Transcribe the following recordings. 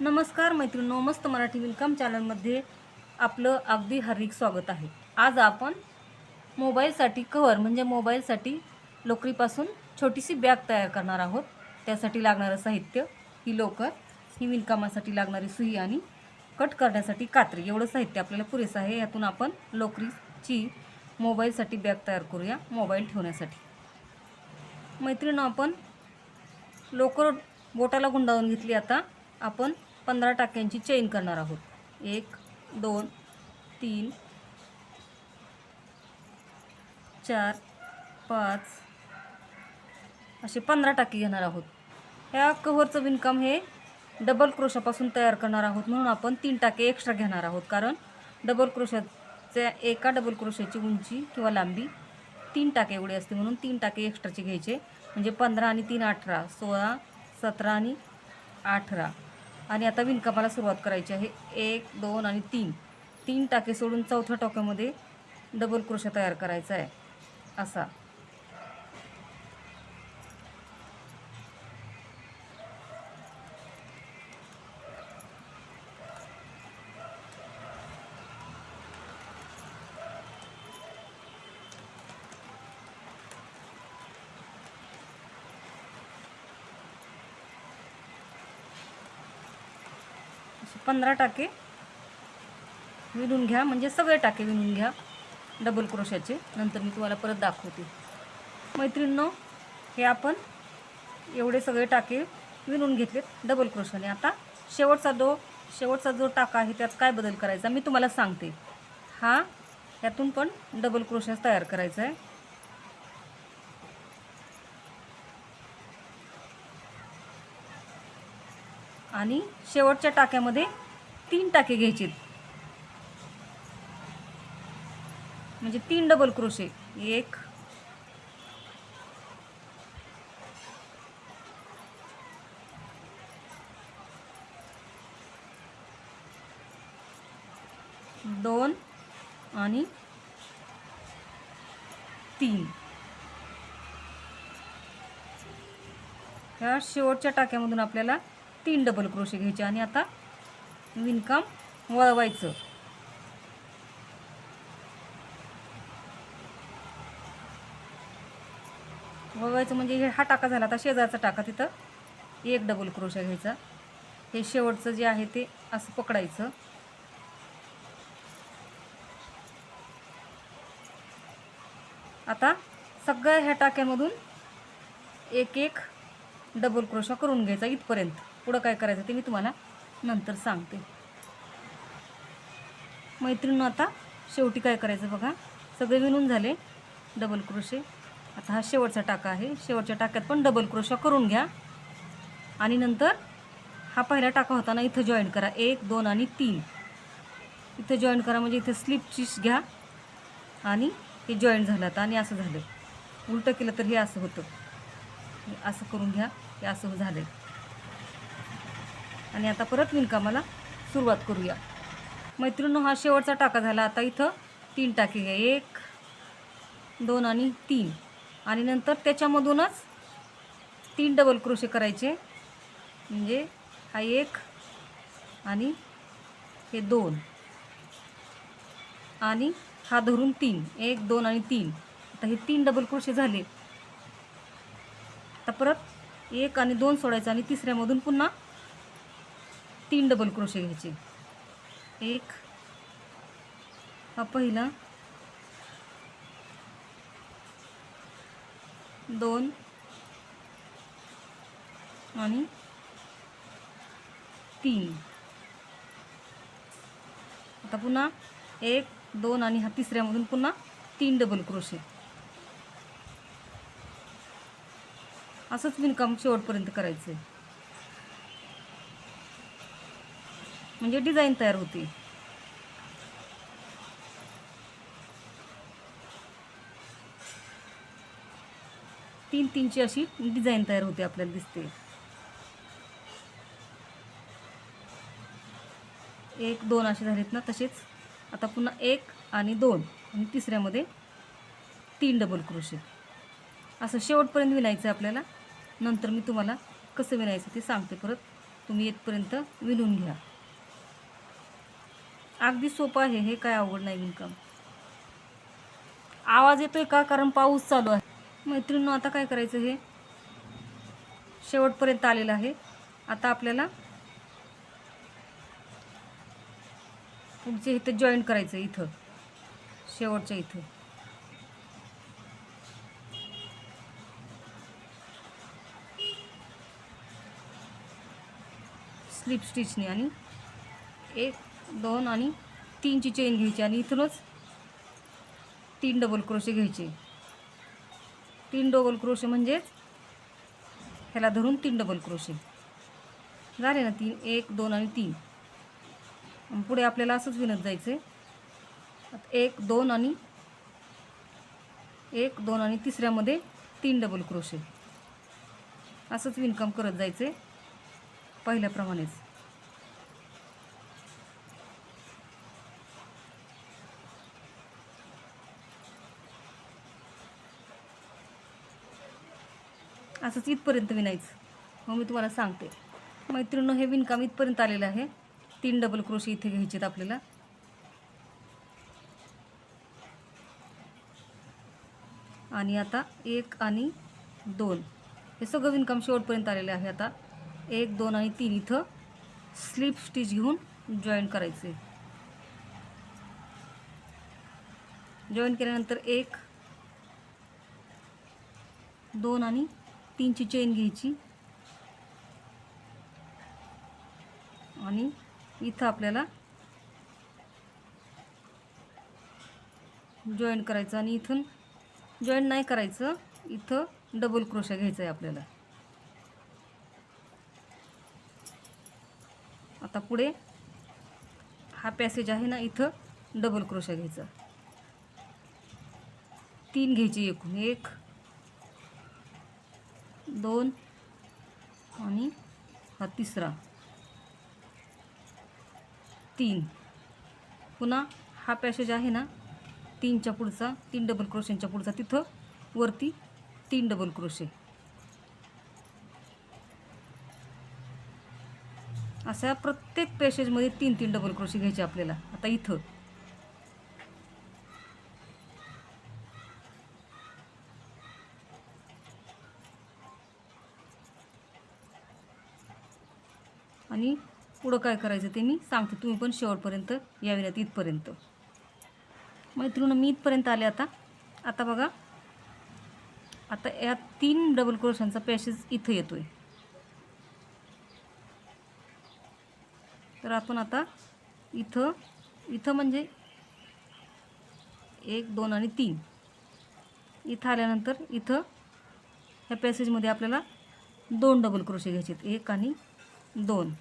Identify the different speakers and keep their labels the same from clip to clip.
Speaker 1: नमस्कार मैत्रिणो मस्त मराठी विलकम चॅनलमध्ये आपलं अगदी हार्दिक स्वागत आहे. आज आपण मोबाईलसाठी कवर म्हणजे मोबाईलसाठी लोकरीपासून छोटीशी बॅग तयार करणार आहोत. त्यासाठी लागणारं साहित्य ही लोकर ही विणकामासाठी लागणारी सुई आणि कट करण्यासाठी कात्री. एवढं साहित्य आपल्याला पुरेसं आहे. यातून आपण लोकरीची मोबाईलसाठी बॅग तयार करूया मोबाईल ठेवण्यासाठी. मैत्रिणं आपण लोकर बोटाला गुंडाळून घेतली. आता आपण पंधरा टाक्यांची चेन करणार आहोत. एक दोन तीन चार पाच असे पंधरा टाके घेणार आहोत. ह्या कव्हरचं विणकाम हे डबल क्रोशापासून तयार करणार आहोत म्हणून आपण तीन टाके एक्स्ट्रा घेणार आहोत. कारण डबल क्रोशाच्या एका डबल क्रोशाची उंची किंवा लांबी तीन टाके एवढी असते म्हणून तीन टाके एक्स्ट्राचे घ्यायचे. म्हणजे पंधरा आणि तीन अठरा सोळा सतरा आणि अठरा. आणि आता विणकामाला सुरुवात करायची आहे. एक दोन आणि तीन. तीन टाके सोडून चौथ्या टाक्यामध्ये डबल क्रोशा तयार करायचा आहे. असा. पंधरा टाके विणून घ्या म्हणजे सगळे टाके विणून घ्या डबल क्रोशाचे नंतर मी तुम्हाला परत दाखवते. मैत्रिणींनो हे आपण एवढे सगळे टाके विणून घेतलेत डबल क्रोशाने आता शेवटचा जो शेवटचा जो टाका आहे त्यात काय बदल करायचा मी तुम्हाला सांगते. हा यातून पण डबल क्रोशा तयार करायचा आहे. आणि शेवटच्या टाक्यामध्ये तीन टाके घ्यायचे म्हणजे तीन डबल क्रोशे एक दोन आणि तीन. ह्या शेवटच्या टाक्यामधून आपल्याला तीन डबल क्रोशे घ्यायचे आणि आता विणकाम वळवायचं. वळवायचं म्हणजे हे हा टाका झाला आता शेजारचा टाका तिथं. एक डबल क्रोशा घ्यायचा. हे शेवटचं जे आहे ते असं पकडायचं. आता सगळ्या ह्या टाक्यामधून एक एक डबल क्रोशा करून घ्यायचा इथपर्यंत. पुढं काय करायचं ते मी तुम्हाला नंतर सांगते. मैत्रिणी आता शेवटी काय करायचं बघा. सगळे विणून झाले डबल क्रोशे आता हा शेवटचा टाका आहे. शेवटच्या टाक्यात पण डबल क्रोशा करून घ्या. आणि नंतर हा पहिला टाका होता ना इथं जॉईन करा. एक दोन आणि तीन. इथं जॉईन करा म्हणजे इथे स्लिपची घ्या. आणि हे जॉईन झालं आता आणि असं झालं. उलटं केलं तर हे असं होतं. असं करून घ्या. हे असं झालं आणि आता परत विणकामाला सुरुवात करूया. मैत्रिणी हा शेवटचा टाका झाला. आता इथं तीन टाके घ्या. एक दोन आणि तीन. आणि नंतर त्याच्यामधूनच तीन डबल क्रोशे करायचे. म्हणजे हा एक आणि हे दोन. आणि हा धरून तीन. एक दोन आणि तीन. आता हे तीन डबल क्रोशे झाले. आता परत एक आणि दोन सोडायचं आणि तिसऱ्यामधून पुन्हा तीन डबल क्रोशे घ्यायचे. एक. हा पहिला. दोन. आणि तीन. आता पुन्हा एक दोन आणि हा तिसऱ्यामधून पुन्हा तीन डबल क्रोशे असंच विणकाम शेवटपर्यंत करायचं आहे म्हणजे डिझाईन तयार होती. तीन तीनची अशी डिझाईन तयार होते आपल्याला दिसते. एक दोन असे झालेत ना तसेच. आता पुन्हा एक आणि दोन आणि तिसऱ्यामध्ये तीन डबल क्रोशे असं शेवटपर्यंत विणायचं आहे आपल्याला. नंतर मी तुम्हाला कसं विणायचं ते सांगते परत. तुम्ही येथपर्यंत विणून घ्या. अगदी सोपं आहे हे काय अवघड नाही विणकाम आवाज येतोय का? कारण पाऊस चालू आहे. मैत्रिणीनं आता काय करायचं हे? शेवटपर्यंत आलेलं आहे. आता आपल्याला पुढचे इथं जॉईन करायचं इथं. शेवटच्या इथं. स्लिप स्टिचने आणि एक दोन आणि तीनची चेन घ्यायची आणि इथूनच तीन डबल क्रोशे घ्यायचे. तीन डबल क्रोशे म्हणजेच ह्याला धरून तीन डबल क्रोशे झाले ना तीन एक दोन आणि तीन. पुढे आपल्याला असंच विणत जायचं आहे एक दोन आणि एक दोन आणि तिसऱ्यामध्ये तीन डबल क्रोशे असंच विणकाम करत जायचं आहे पहिल्याप्रमाणेच. असंच इथपर्यंत विणायचं मग मी तुम्हाला सांगते. मैत्रिणं हे विणकाम इथपर्यंत आलेलं आहे. तीन डबल क्रोशी इथे घ्यायचेत आपल्याला. आणि आता एक आणि दोन. हे सगळं विणकाम शेवटपर्यंत आलेलं आहे आता. एक दोन आणि तीन इथं स्लिप स्टिच घेऊन जॉईन करायचे. जॉईन केल्यानंतर एक दोन आणि तीनची चेन घ्यायची. आणि इथं आपल्याला जॉईन करायचं आणि इथून जॉईन नाही करायचं इथं डबल क्रोशा घ्यायचं आहे आपल्याला. आता पुढे हा पॅसेज आहे ना इथं डबल क्रोशा घ्यायचा. तीन घ्यायची एकूण. एक दोन आणि हा तिसरा. तीन. पुन्हा हा पॅसेज आहे ना तीनच्या पुढचा तीन डबल क्रोशेंच्या पुढचा. तिथं वरती तीन डबल क्रोशे अशा प्रत्येक पॅसेजमध्ये तीन तीन डबल क्रोशे घ्यायचे आपल्याला. आता इथं. आणि पुढं काय करायचं ते मी सांगते. तुम्ही पण शेवटपर्यंत याविनात इथपर्यंत. मैत्रिणी मी इथपर्यंत आले आता. आता बघा आता या तीन डबल क्रोशांचा पॅसेज इथं येतोय. तर आपण आता इथं इथं म्हणजे एक दोन आणि तीन. इथं आल्यानंतर इथं ह्या पॅसेजमध्ये आपल्याला दोन डबल क्रोशे घ्यायचे आहेत. एक आणि दोन.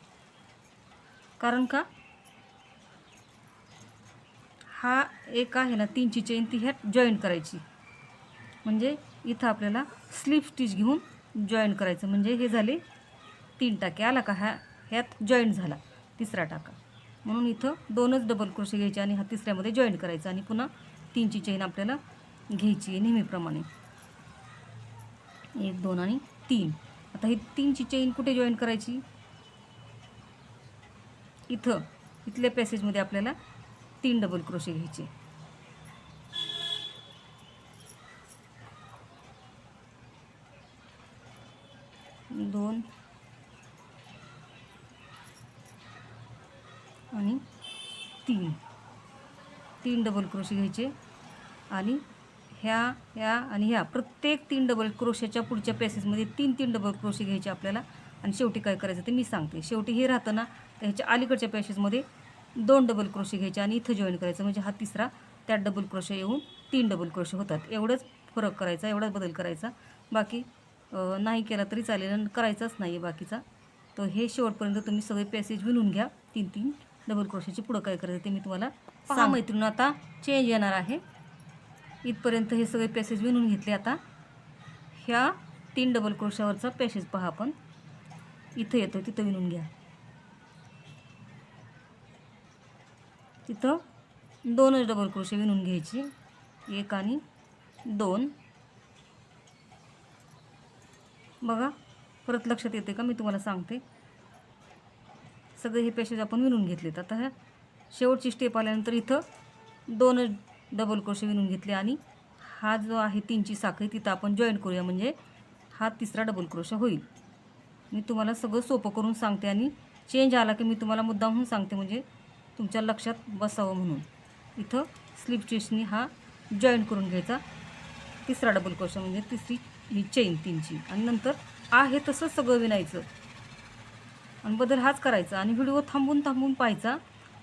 Speaker 1: कारण का? हा एक आहे ना तीनची चेन ती ह्यात जॉईन करायची. म्हणजे इथं आपल्याला स्लीप स्टिच घेऊन जॉईन करायचं. म्हणजे हे झाले तीन टाके. आला का? ह्या ह्यात जॉईन झाला. तिसरा टाका. म्हणून इथं दोनच डबल क्रोशे घ्यायचे आणि हा तिसऱ्यामध्ये जॉईन करायचा. आणि पुन्हा तीनची चेन आपल्याला घ्यायची आहे नेहमीप्रमाणे. एक दोन आणि तीन. आता ही तीनची चेन कुठे जॉईन करायची? इथं इथल्या पॅसेजमध्ये आपल्याला तीन डबल क्रोशे घ्यायचे दोन. आणि तीन. तीन डबल क्रोशे घ्यायचे. आणि ह्या ह्या आणि ह्या. प्रत्येक तीन डबल क्रोशेच्या पुढच्या पॅसेजमध्ये तीन तीन डबल क्रोशे घ्यायचे आपल्याला. आणि शेवटी काय करायचं ते मी सांगते. शेवटी हे राहतं ना तर ह्याच्या अलीकडच्या पॅसेजमध्ये दोन डबल क्रोशे घ्यायचे आणि इथं जॉईन करायचं. म्हणजे हा तिसरा त्यात डबल क्रोशे येऊन तीन डबल क्रोशे होतात. एवढंच फरक करायचा एवढाच बदल करायचा. बाकी नाही केला तरी चालेल आणि करायचाच नाही आहे बाकीचा. तर हे शेवटपर्यंत तुम्ही सगळे पॅसेज विणून घ्या. तीन तीन डबल क्रोशेचे पुढं काय करायचं ते मी तुम्हाला पहा. मैत्रीण आता चेंज येणार आहे. इथपर्यंत हे सगळे पॅसेज विणून घेतले आता. ह्या तीन डबल क्रोशावरचा पॅसेज पहा आपण. इथं येतो तिथं विणून घ्या. तिथं दोनच डबल क्रोशे विणून घ्यायची. एक आणि दोन. बघा परत लक्षात येते का? मी तुम्हाला सांगते. सगळे हे पेशेज आपण विणून घेतलेत. आता ह्या शेवटची स्टेप आल्यानंतर इथं दोनच डबल क्रोशे विणून घेतले आणि हा जो आहे तीनची साखळी तिथं आपण जॉईन करूया. म्हणजे हा तिसरा डबल क्रोशा होईल. मी तुम्हाला सगळं सोपं करून सांगते आणि चेंज आला की मी तुम्हाला मुद्दामहून सांगते. म्हणजे तुमच्या लक्षात बसावं म्हणून. इथं स्लिप चेशनी हा जॉईन करून घ्यायचा. तिसरा डबल क्रोशा म्हणजे तिसरी ही चेन तीनची. आणि नंतर आहे तसं सगळं विणायचं. आणि बदल हाच करायचा. आणि व्हिडिओ थांबून थांबून पाहायचा.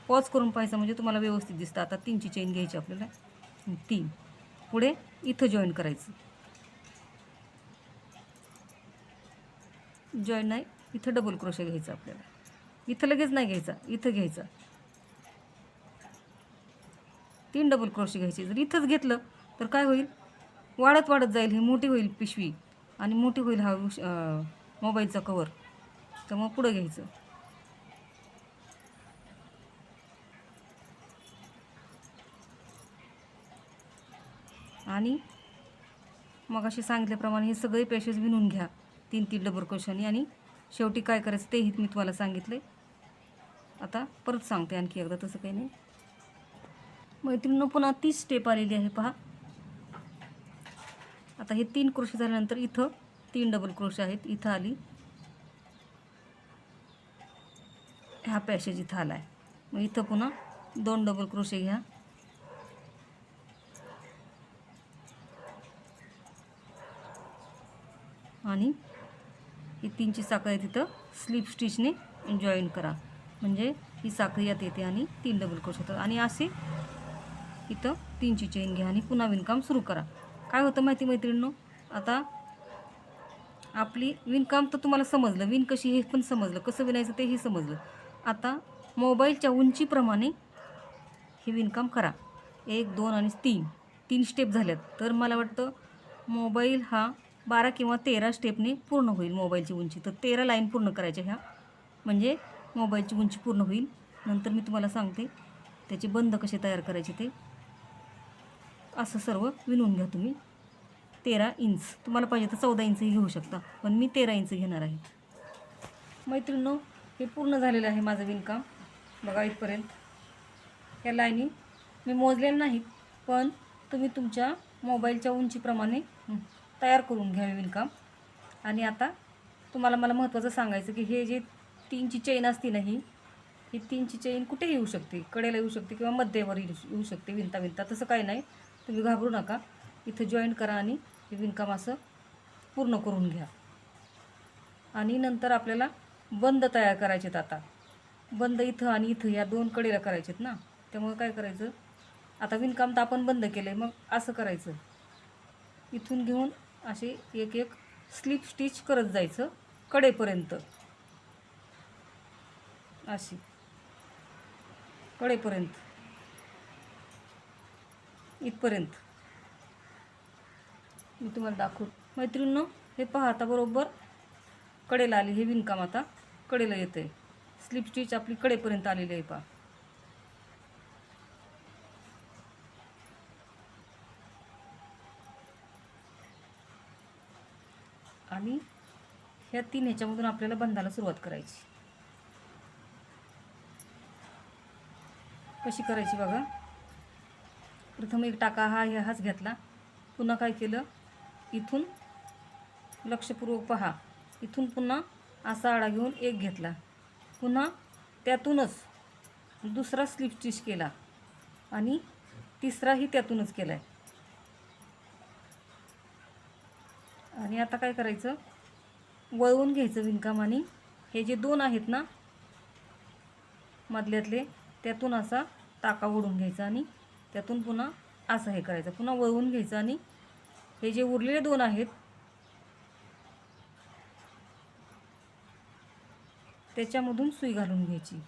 Speaker 1: पॉज करून पाहायचा म्हणजे तुम्हाला व्यवस्थित दिसतं. आता तीनची चेन घ्यायची आपल्याला. तीन. पुढे इथं जॉईन करायचं. जॉईन नाही. इथं डबल क्रोशा घ्यायचा आपल्याला. इथं लगेच नाही घ्यायचा. इथं घ्यायचा. तीन डबल क्रोशे घ्यायचे. जर इथंच घेतलं तर काय होईल? वाढत वाढत जाईल ही मोठी होईल पिशवी. आणि मोठी होईल हा उश- मोबाईलचा कवर तर मग पुढं घ्यायचं. आणि मग असे सांगितल्याप्रमाणे हे सगळे पेशेस विणून घ्या. तीन तीन डबल क्रोशानी आणि शेवटी काय करायचं तेही मी तुम्हाला सांगितलं आता परत सांगते आणखी एकदा तसं काही नाही. मैत्रिणीनं पुन्हा तीच स्टेप आलेली आहे पहा. आता हे तीन क्रोशे झाल्यानंतर इथं तीन डबल क्रोशे आहेत इथं आली. हा पॅसेज इथं आला आहे मग इथं पुन्हा दोन डबल क्रोशे घ्या. आणि ही तीनची साखळी तिथं. स्लिप स्टिचने जॉईन करा. म्हणजे ही साखळी यात येते आणि तीन डबल क्रोश होतात. आणि असे इथं तीनची चेन घ्या आणि पुन्हा विणकाम सुरू करा. काय होतं माहिती मैत्रिणींनो? आता आपली विणकाम तर तुम्हाला समजलं. विण कशी हे पण समजलं. कसं विणायचं ते हे समजलं. आता मोबाईलच्या उंचीप्रमाणे हे विणकाम करा. एक दोन आणि तीन. तीन स्टेप झाल्यात. तर मला वाटतं मोबाईल हा बारा किंवा तेरा स्टेपने पूर्ण होईल मोबाईलची उंची. तर तेरा लाईन पूर्ण करायच्या ह्या. म्हणजे मोबाईलची उंची पूर्ण होईल. नंतर मी तुम्हाला सांगते त्याचे बंद कसे तयार करायचे ते. असं सर्व विणून घ्या तुम्ही. तेरा इंच. तुम्हाला पाहिजे तर चौदा इंचही घेऊ शकता. पण मी तेरा इंच घेणार आहे. मैत्रिणो हे पूर्ण झालेलं आहे माझं विणकाम. बघा इथपर्यंत. या लाईनी मी मोजलेल्या नाहीत पण तुम्ही तुमच्या मोबाईलच्या उंचीप्रमाणे तयार करून घ्यावे विणकाम. आणि आता तुम्हाला मला महत्त्वाचं सांगायचं की हे जे तीनची चेन असते ना ही ही तीनची चेन कुठे येऊ शकते? कडेला येऊ शकते किंवा मध्येवर येऊ येऊ शकते? विणता विणता. तसं काही नाही. तुम्ही घाबरू नका. इथं जॉईन करा आणि हे विणकाम असं पूर्ण करून घ्या. आणि नंतर आपल्याला बंद तयार करायचेत आता. बंद इथं आणि इथं या दोन कडेला करायचेत ना. त्यामुळे काय करायचं? आता विणकाम तर आपण बंद केलं आहे मग असं करायचं. इथून घेऊन असे एक एक स्लिप स्टिच करत जायचं कडेपर्यंत. अशी. कडेपर्यंत. इथपर्यंत. मी तुम्हाला दाखवू. मैत्रिणींनो हे पहा आता बरोबर. कडेला आली हे विणकाम आता. कडेला येतं आहे स्लिप स्टिच आपली कडेपर्यंत आलेली आहे पहा. आणि ह्या तीन ह्याच्यामधून आपल्याला बंधायला सुरुवात करायची. कशी करायची बघा. प्रथम एक टाका हा हे हाच घेतला. पुन्हा काय केलं? इथून लक्षपूर्वक पहा. इथून पुन्हा असा आडा घेऊन एक घेतला. पुन्हा त्यातूनच दुसरा स्लिप स्टिच केला आणि तिसराही त्यातूनच केला आहे आणि आता काय करायचं? वळवून घ्यायचं विणकाम आणि हे जे दोन आहेत ना मधल्यातले त्यातून असा टाका ओढून घ्यायचा आणि त्यातून पुन्हा असं हे करायचं. पुन्हा वळवून घ्यायचं आणि हे जे उरलेले दोन आहेत त्याच्यामधून सुई घालून घ्यायची.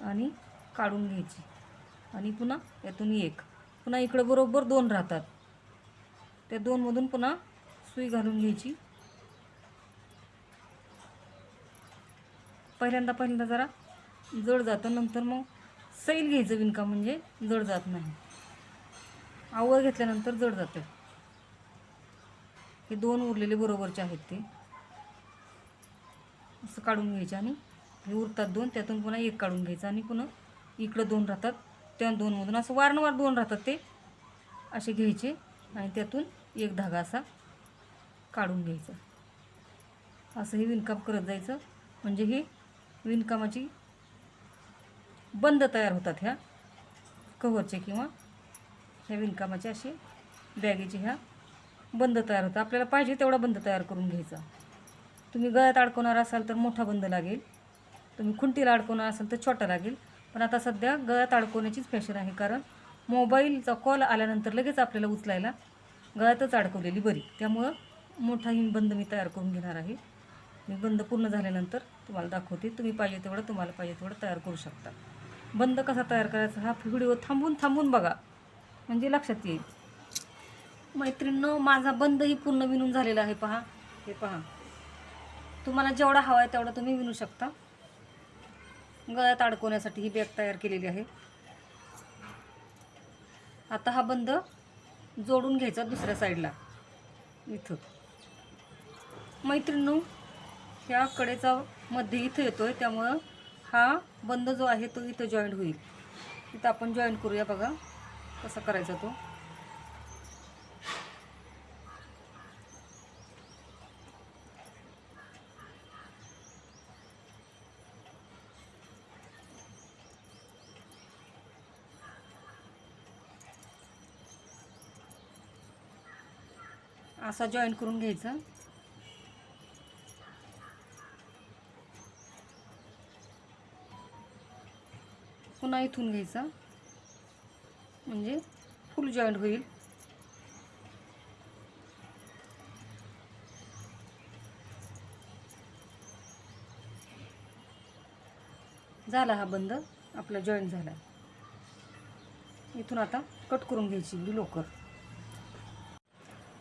Speaker 1: आणि काढून घ्यायची. आणि पुन्हा यातून एक. पुन्हा इकडं बरोबर दोन राहतात. त्या दोनमधून पुन्हा सुई घालून घ्यायची. पहिल्यांदा पहिल्यांदा जरा जड जातं नंतर मग सैल घ्यायचं विणकाम म्हणजे जड जात नाही. आवळ घेतल्यानंतर जड जातं हे दोन उरलेले बरोबरचे आहेत ते. असं काढून घ्यायचे आणि हे उरतात दोन त्यातून पुन्हा एक काढून घ्यायचं आणि पुन्हा इकडं दोन राहतात त्या दोनमधून असं वारंवार दोन राहतात ते. असे घ्यायचे आणि त्यातून एक धागा असा काढून घ्यायचा. असं हे विणकाम करत जायचं. म्हणजे हे विणकामाची बंद तयार होतात ह्या कव्हरचे किंवा ह्या विणकामाचे असे बॅगेचे ह्या बंद तयार होतात. आपल्याला पाहिजे तेवढा बंद तयार करून घ्यायचा. तुम्ही गळ्यात अडकवणार असाल तर मोठा बंद लागेल. तुम्ही खुंटीला अडकवणार असाल तर छोटा लागेल. पण आता सध्या गळ्यात अडकवण्याचीच फॅशन आहे कारण मोबाईलचा कॉल आल्यानंतर लगेच आपल्याला उचलायला गळ्यातच अडकवलेली बरी. त्यामुळं मोठा ही बंद मी तयार करून घेणार आहे. मी बंद पूर्ण झाल्यानंतर तुम्हाला दाखवते. तुम्ही पाहिजे तेवढं तुम्हाला पाहिजे तेवढं तयार करू शकता. बंद कसा तयार करायचा हा व्हिडिओ थांबून थांबून बघा. म्हणजे लक्षात येईल. मैत्रिणीनं माझा बंदही पूर्ण विणून झालेला आहे पहा. हे पहा. तुम्हाला जेवढा हवा आहे तेवढा तुम्ही विणू शकता. गळ्यात अडकवण्यासाठी ही बॅग तयार केलेली आहे. आता हा बंद जोडून घ्यायचा दुसऱ्या साईडला इथं. मैत्रिणू ह्या कडेचा मध्ये इथं येतो आहे त्यामुळं हा बंद जो आहे तो इथं जॉईंट होईल. इथं आपण जॉईंट करूया बघा कसा करायचा तो. असा जॉईंट करून घ्यायचा. पुन्हा इथून घ्यायचा. म्हणजे फुल जॉईंट होईल. झाला हा बंद. आपला जॉईंट झाला. इथून आता कट करून घ्यायची एवढी लोकर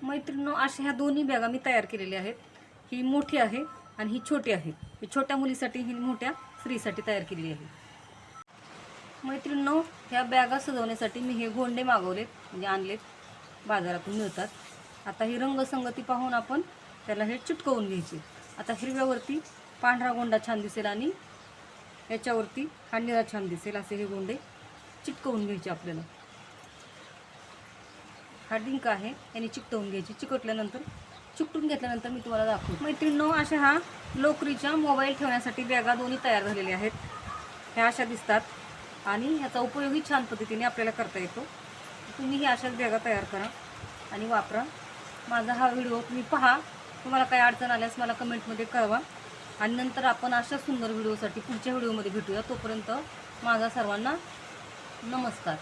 Speaker 1: मैत्रिणींनो अशा ह्या दोन्ही बॅगा मी तयार केलेल्या आहेत. ही मोठी आहे आणि ही छोटी आहे. ही छोट्या मुलीसाठी ही मोठ्या स्त्रीसाठी तयार केलेली आहे. मैत्रिणींनो ह्या बॅगा सजवण्यासाठी मी हे गोंडे मागवलेत म्हणजे आणलेत बाजारातून मिळतात. आता ही रंगसंगती पाहून आपण त्याला हे चिटकवून घ्यायचे. आता हिरव्यावरती पांढरा गोंडा छान दिसेल आणि याच्यावरती हा निळा छान दिसेल असे हे गोंडे चिटकवून घ्यायचे आपल्याला. हा डिंक आहे याने चिकटवून घ्यायची. चिकटल्यानंतर चिकटून घेतल्यानंतर मी तुम्हाला दाखवतो. मैत्रिणींनो अशा हा लोकरीच्या मोबाईल ठेवण्यासाठी बॅगा दोन्ही तयार झालेल्या आहेत. ह्या अशा दिसतात. आणि ह्याचा उपयोगही छान पद्धतीने आपल्याला करता येतो. तुम्हीही अशाच बॅगा तयार करा आणि वापरा. माझा हा व्हिडिओ तुम्ही पहा. तुम्हाला काही अडचण आल्यास मला कमेंटमध्ये कळवा. आणि नंतर आपण अशा सुंदर व्हिडिओसाठी पुढच्या व्हिडिओमध्ये भेटूया. तोपर्यंत माझा सर्वांना नमस्कार.